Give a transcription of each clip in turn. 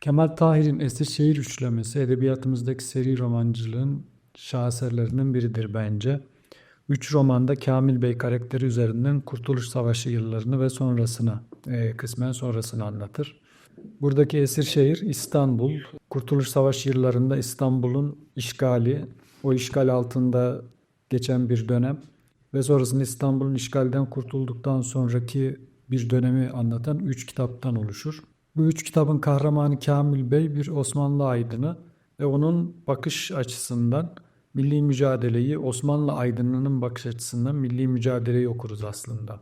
Kemal Tahir'in Esirşehir üçlemesi edebiyatımızdaki seri romancılığın şaheserlerinden biridir bence. Üç romanda Kamil Bey karakteri üzerinden Kurtuluş Savaşı yıllarını ve sonrasını, e, kısmen sonrasını anlatır. Buradaki Esirşehir İstanbul. Kurtuluş Savaşı yıllarında İstanbul'un işgali, o işgal altında geçen bir dönem ve sonrasında İstanbul'un işgalden kurtulduktan sonraki bir dönemi anlatan üç kitaptan oluşur. Bu üç kitabın kahramanı Kamil Bey bir Osmanlı aydını ve onun bakış açısından milli mücadeleyi, Osmanlı aydınının bakış açısından milli mücadeleyi okuruz aslında.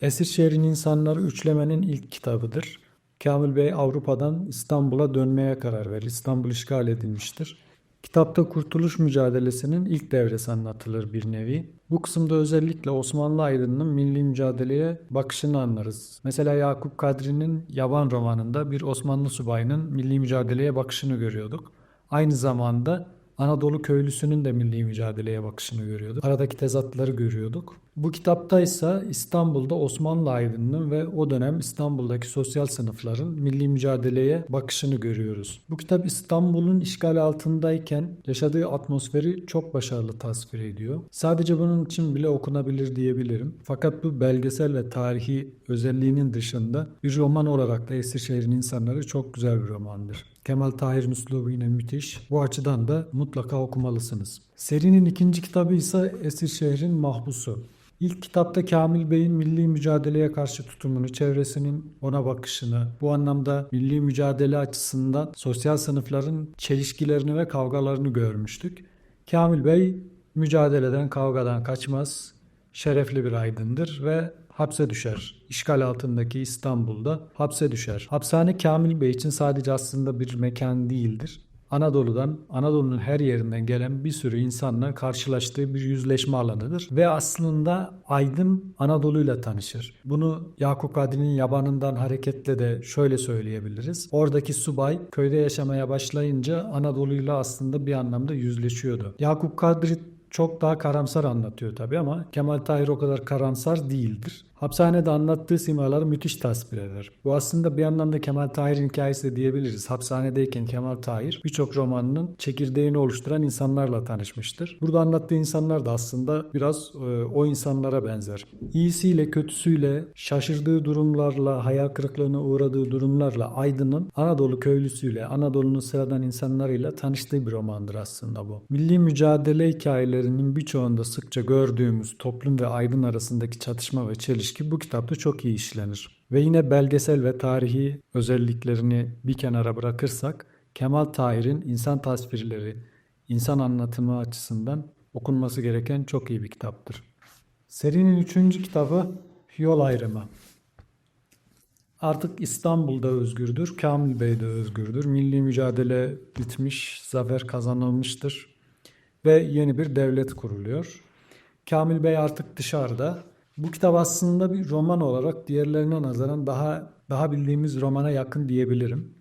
Esirşehir'in İnsanları üçlemenin ilk kitabıdır. Kamil Bey Avrupa'dan İstanbul'a dönmeye karar verir. İstanbul işgal edilmiştir. Kitapta kurtuluş mücadelesinin ilk devresi anlatılır bir nevi. Bu kısımda özellikle Osmanlı aydınının milli mücadeleye bakışını anlarız. Mesela Yakup Kadri'nin Yaban romanında bir Osmanlı subayının milli mücadeleye bakışını görüyorduk. Aynı zamanda Anadolu köylüsünün de milli mücadeleye bakışını görüyorduk. Aradaki tezatları görüyorduk. Bu kitapta ise İstanbul'da Osmanlı aydınının ve o dönem İstanbul'daki sosyal sınıfların milli mücadeleye bakışını görüyoruz. Bu kitap İstanbul'un işgal altındayken yaşadığı atmosferi çok başarılı tasvir ediyor. Sadece bunun için bile okunabilir diyebilirim. Fakat bu belgesel ve tarihi özelliğinin dışında bir roman olarak da Esirşehir'in insanları çok güzel bir romandır. Kemal Tahir'in üslubu yine müthiş. Bu açıdan da mutlaka okumalısınız. Serinin ikinci kitabı ise Esirşehir'in Mahpusu. İlk kitapta Kamil Bey'in milli mücadeleye karşı tutumunu, çevresinin ona bakışını, bu anlamda milli mücadele açısından sosyal sınıfların çelişkilerini ve kavgalarını görmüştük. Kamil Bey mücadeleden, kavgadan kaçmaz, şerefli bir aydındır ve hapse düşer. İşgal altındaki İstanbul'da hapse düşer. Hapishane Kamil Bey için sadece aslında bir mekan değildir. Anadolu'dan, Anadolu'nun her yerinden gelen bir sürü insanla karşılaştığı bir yüzleşme alanıdır. Ve aslında Aydın Anadolu'yla tanışır. Bunu Yakup Kadri'nin yabanından hareketle de şöyle söyleyebiliriz. Oradaki subay köyde yaşamaya başlayınca Anadolu'yla aslında bir anlamda yüzleşiyordu. Yakup Kadri çok daha karamsar anlatıyor tabii ama Kemal Tahir o kadar karamsar değildir. Hapishanede anlattığı simaları müthiş tasvir eder. Bu aslında bir anlamda Kemal Tahir'in hikayesi de diyebiliriz. Hapishanedeyken Kemal Tahir birçok romanının çekirdeğini oluşturan insanlarla tanışmıştır. Burada anlattığı insanlar da aslında biraz e, o insanlara benzer. İyisiyle kötüsüyle, şaşırdığı durumlarla, hayal kırıklığına uğradığı durumlarla Aydın'ın Anadolu köylüsüyle, Anadolu'nun sıradan insanlarıyla tanıştığı bir romandır aslında bu. Milli mücadele hikayelerinin birçoğunda sıkça gördüğümüz toplum ve Aydın arasındaki çatışma ve çelişki bu kitapta çok iyi işlenir. Ve yine belgesel ve tarihi özelliklerini bir kenara bırakırsak Kemal Tahir'in insan tasvirleri, insan anlatımı açısından okunması gereken çok iyi bir kitaptır. Serinin üçüncü kitabı Yol Ayrımı. Artık İstanbul'da özgürdür, Kamil Bey de özgürdür. Milli mücadele bitmiş, zafer kazanılmıştır ve yeni bir devlet kuruluyor. Kamil Bey artık dışarıda. Bu kitap aslında bir roman olarak diğerlerine nazaran daha daha bildiğimiz romana yakın diyebilirim.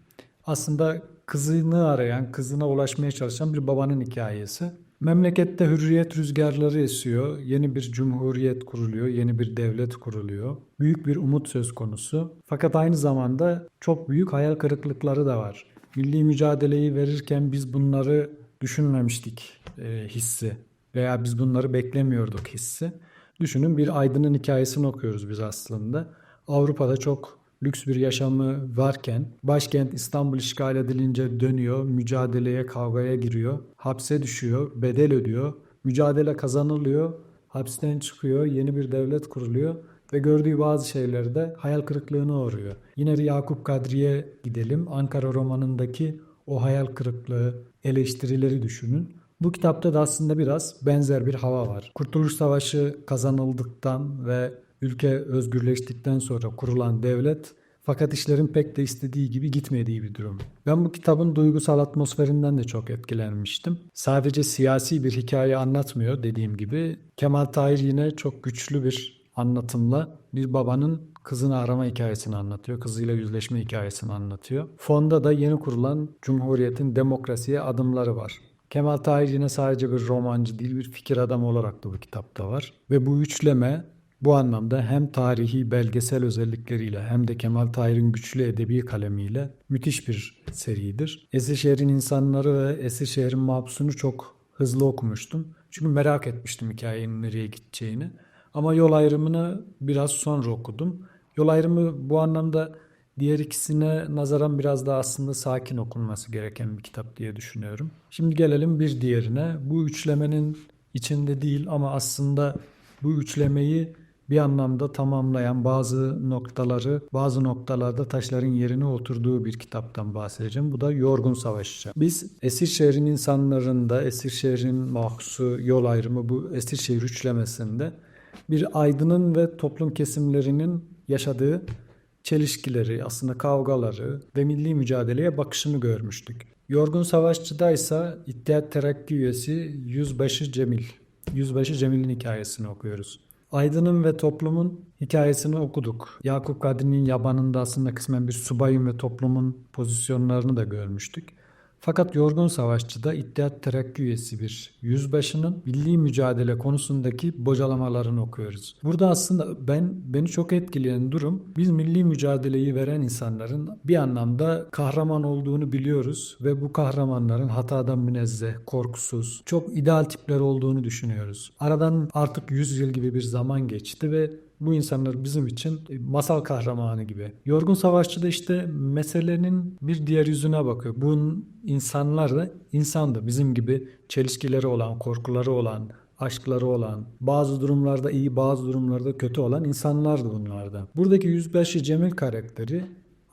Aslında kızını arayan, kızına ulaşmaya çalışan bir babanın hikayesi. Memlekette hürriyet rüzgarları esiyor. Yeni bir cumhuriyet kuruluyor, yeni bir devlet kuruluyor. Büyük bir umut söz konusu. Fakat aynı zamanda çok büyük hayal kırıklıkları da var. Milli mücadeleyi verirken biz bunları düşünmemiştik e, hissi veya biz bunları beklemiyorduk hissi. Düşünün bir aydının hikayesini okuyoruz biz aslında. Avrupa'da çok lüks bir yaşamı varken başkent İstanbul işgal edilince dönüyor, mücadeleye, kavgaya giriyor, hapse düşüyor, bedel ödüyor, mücadele kazanılıyor, hapisten çıkıyor, yeni bir devlet kuruluyor ve gördüğü bazı şeylerde hayal kırıklığına uğruyor. Yine Yakup Kadri'ye gidelim. Ankara romanındaki o hayal kırıklığı, eleştirileri düşünün. Bu kitapta da aslında biraz benzer bir hava var. Kurtuluş Savaşı kazanıldıktan ve ülke özgürleştikten sonra kurulan devlet fakat işlerin pek de istediği gibi gitmediği bir durum. Ben bu kitabın duygusal atmosferinden de çok etkilenmiştim. Sadece siyasi bir hikaye anlatmıyor dediğim gibi. Kemal Tahir yine çok güçlü bir anlatımla bir babanın kızını arama hikayesini anlatıyor. Kızıyla yüzleşme hikayesini anlatıyor. Fonda da yeni kurulan Cumhuriyet'in demokrasiye adımları var. Kemal Tahir yine sadece bir romancı değil bir fikir adamı olarak da bu kitapta var. Ve bu üçleme Bu anlamda hem tarihi belgesel özellikleriyle hem de Kemal Tahir'in güçlü edebi kalemiyle müthiş bir seridir. Esirşehir'in insanları ve Esirşehir'in mahpusunu çok hızlı okumuştum. Çünkü merak etmiştim hikayenin nereye gideceğini. Ama yol ayrımını biraz sonra okudum. Yol ayrımı bu anlamda diğer ikisine nazaran biraz daha aslında sakin okunması gereken bir kitap diye düşünüyorum. Şimdi gelelim bir diğerine. Bu üçlemenin içinde değil ama aslında bu üçlemeyi bir anlamda tamamlayan bazı noktaları, bazı noktalarda taşların yerine oturduğu bir kitaptan bahsedeceğim. Bu da Yorgun Savaşçı. Biz Esirşehir'in insanlarında, Esirşehir'in mahsusu, yol ayrımı bu Esirşehir üçlemesinde bir aydının ve toplum kesimlerinin yaşadığı çelişkileri, aslında kavgaları ve milli mücadeleye bakışını görmüştük. Yorgun Savaşçı'da ise İttihat Terakki üyesi Yüzbaşı Cemil. Yüzbaşı Cemil'in hikayesini okuyoruz. Aydın'ın ve toplumun hikayesini okuduk. Yakup Kadri'nin yabanında aslında kısmen bir subayın ve toplumun pozisyonlarını da görmüştük. Fakat Yorgun Savaşçı'da İttihat Terakki üyesi bir yüzbaşının milli mücadele konusundaki bocalamalarını okuyoruz. Burada aslında ben beni çok etkileyen durum biz milli mücadeleyi veren insanların bir anlamda kahraman olduğunu biliyoruz ve bu kahramanların hatadan münezzeh, korkusuz, çok ideal tipler olduğunu düşünüyoruz. Aradan artık 100 yıl gibi bir zaman geçti ve bu insanlar bizim için masal kahramanı gibi. Yorgun Savaşçı da işte meselenin bir diğer yüzüne bakıyor. Bunun insanlar da insandı. Bizim gibi çelişkileri olan, korkuları olan, aşkları olan, bazı durumlarda iyi, bazı durumlarda kötü olan insanlardı bunlarda. Buradaki Yüzbaşı Cemil karakteri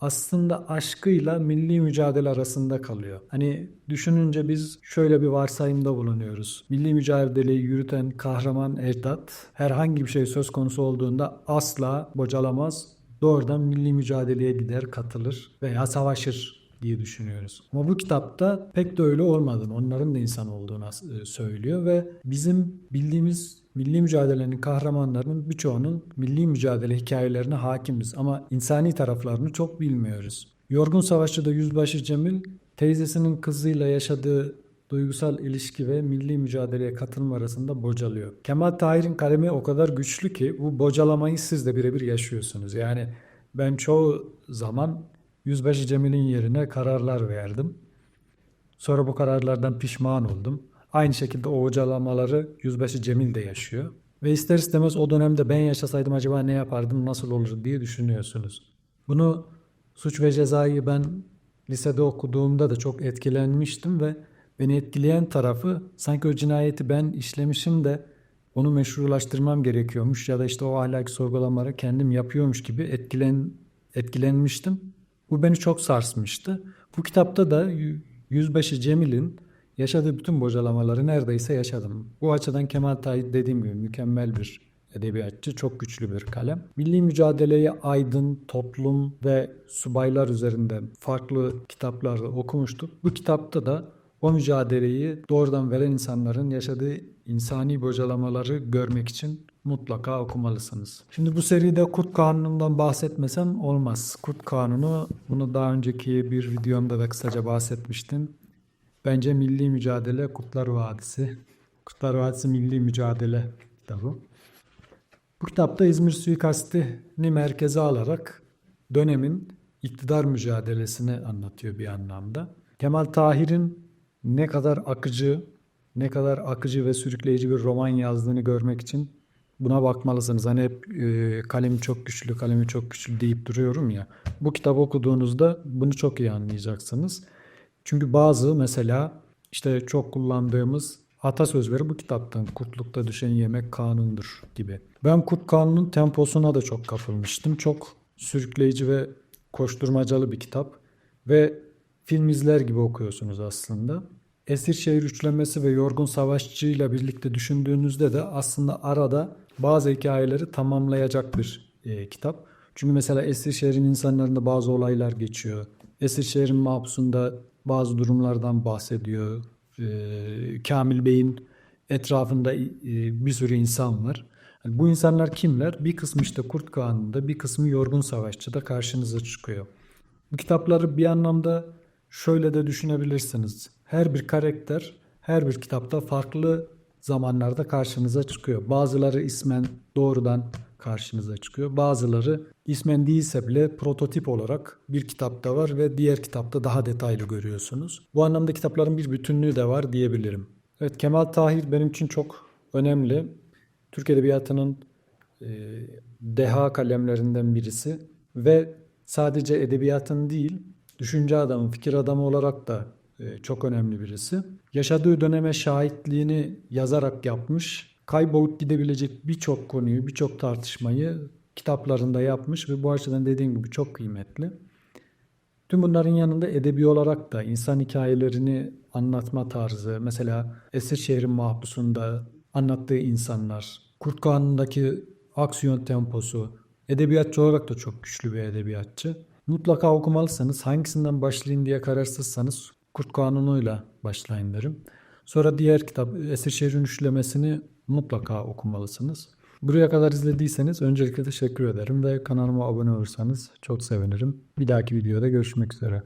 aslında aşkıyla milli mücadele arasında kalıyor. Hani düşününce biz şöyle bir varsayımda bulunuyoruz. Milli mücadeleyi yürüten kahraman ecdat herhangi bir şey söz konusu olduğunda asla bocalamaz. Doğrudan milli mücadeleye gider, katılır veya savaşır diye düşünüyoruz. Ama bu kitapta pek de öyle olmadığını, onların da insan olduğunu e, söylüyor ve bizim bildiğimiz milli mücadelenin kahramanlarının birçoğunun milli mücadele hikayelerine hakimiz ama insani taraflarını çok bilmiyoruz. Yorgun Savaşçı'da Yüzbaşı Cemil teyzesinin kızıyla yaşadığı duygusal ilişki ve milli mücadeleye katılma arasında bocalıyor. Kemal Tahir'in kalemi o kadar güçlü ki bu bocalamayı siz de birebir yaşıyorsunuz. Yani ben çoğu zaman Yüzbaşı Cemil'in yerine kararlar verdim. Sonra bu kararlardan pişman oldum. Aynı şekilde o hocalamaları Yüzbaşı Cemil de yaşıyor. Ve ister istemez o dönemde ben yaşasaydım acaba ne yapardım, nasıl olur diye düşünüyorsunuz. Bunu Suç ve Ceza'yı ben lisede okuduğumda da çok etkilenmiştim ve beni etkileyen tarafı sanki o cinayeti ben işlemişim de onu meşrulaştırmam gerekiyormuş ya da işte o ahlaki sorgulamaları kendim yapıyormuş gibi etkilen, etkilenmiştim. Bu beni çok sarsmıştı. Bu kitapta da Yüzbaşı Cemil'in yaşadığı bütün bocalamaları neredeyse yaşadım. Bu açıdan Kemal Tahir dediğim gibi mükemmel bir edebiyatçı, çok güçlü bir kalem. Milli mücadeleyi aydın, toplum ve subaylar üzerinde farklı kitaplarda okumuştuk. Bu kitapta da o mücadeleyi doğrudan veren insanların yaşadığı insani bocalamaları görmek için mutlaka okumalısınız. Şimdi bu seride Kurt Kanunu'ndan bahsetmesem olmaz. Kurt Kanunu, bunu daha önceki bir videomda da kısaca bahsetmiştim. Bence Milli Mücadele Kurtlar Vadisi. Kurtlar Vadisi Milli Mücadele kitabı. Bu kitapta İzmir suikastini merkeze alarak dönemin iktidar mücadelesini anlatıyor bir anlamda. Kemal Tahir'in ne kadar akıcı, ne kadar akıcı ve sürükleyici bir roman yazdığını görmek için buna bakmalısınız. Hani hep e, kalemi çok güçlü, kalemi çok güçlü deyip duruyorum ya. Bu kitabı okuduğunuzda bunu çok iyi anlayacaksınız. Çünkü bazı mesela işte çok kullandığımız atasözleri bu kitaptan. Kurtlukta düşen yemek kanundur gibi. Ben Kurt Kanun'un temposuna da çok kapılmıştım. Çok sürükleyici ve koşturmacalı bir kitap. Ve film izler gibi okuyorsunuz aslında. Esirşehir üçlemesi ve Yorgun Savaşçı ile birlikte düşündüğünüzde de aslında arada bazı hikayeleri tamamlayacak bir e, kitap. Çünkü mesela Esirşehir'in insanlarında bazı olaylar geçiyor. Esirşehir'in mahpusunda bazı durumlardan bahsediyor. E, Kamil Bey'in etrafında e, bir sürü insan var. Yani bu insanlar kimler? Bir kısmı işte Kurt Kağan'ında, bir kısmı Yorgun Savaşçı'da karşınıza çıkıyor. Bu kitapları bir anlamda şöyle de düşünebilirsiniz. Her bir karakter her bir kitapta farklı zamanlarda karşınıza çıkıyor. Bazıları ismen doğrudan karşınıza çıkıyor. Bazıları ismen değilse bile prototip olarak bir kitapta var ve diğer kitapta daha detaylı görüyorsunuz. Bu anlamda kitapların bir bütünlüğü de var diyebilirim. Evet Kemal Tahir benim için çok önemli. Türk Edebiyatı'nın e, deha kalemlerinden birisi ve sadece edebiyatın değil, düşünce adamı, fikir adamı olarak da çok önemli birisi. Yaşadığı döneme şahitliğini yazarak yapmış, kaybolup gidebilecek birçok konuyu, birçok tartışmayı kitaplarında yapmış ve bu açıdan dediğim gibi çok kıymetli. Tüm bunların yanında edebi olarak da insan hikayelerini anlatma tarzı, mesela Esirşehir'in mahpusunda anlattığı insanlar, Kurt Kağan'ındaki aksiyon temposu, edebiyatçı olarak da çok güçlü bir edebiyatçı. Mutlaka okumalısınız. Hangisinden başlayın diye kararsızsanız Kurt Kanunu'yla başlayın derim. Sonra diğer kitap Esirşehir'in Üçlemesini mutlaka okumalısınız. Buraya kadar izlediyseniz öncelikle teşekkür ederim ve kanalıma abone olursanız çok sevinirim. Bir dahaki videoda görüşmek üzere.